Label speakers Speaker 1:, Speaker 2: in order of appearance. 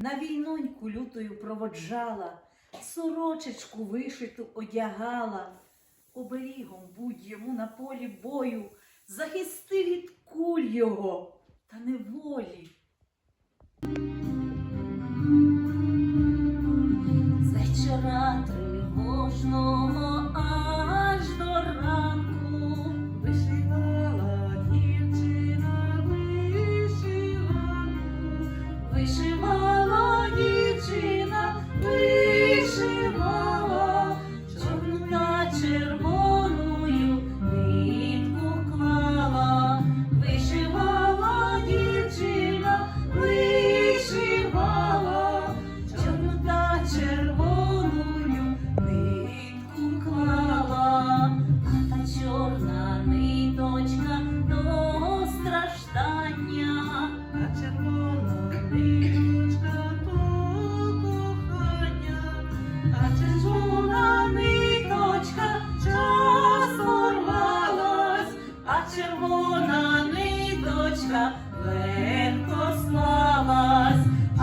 Speaker 1: на війноньку лютою проводжала, сорочечку вишиту одягала, оберігом будь йому на полі бою, захисти від куль його та неволі. Вечора тривожного червоною нитку клала, дівчина, вишивала. Чорну червоною нитку а та чорна ниточка до страждання.
Speaker 2: а червона ниточка то кохання, червона ниточка.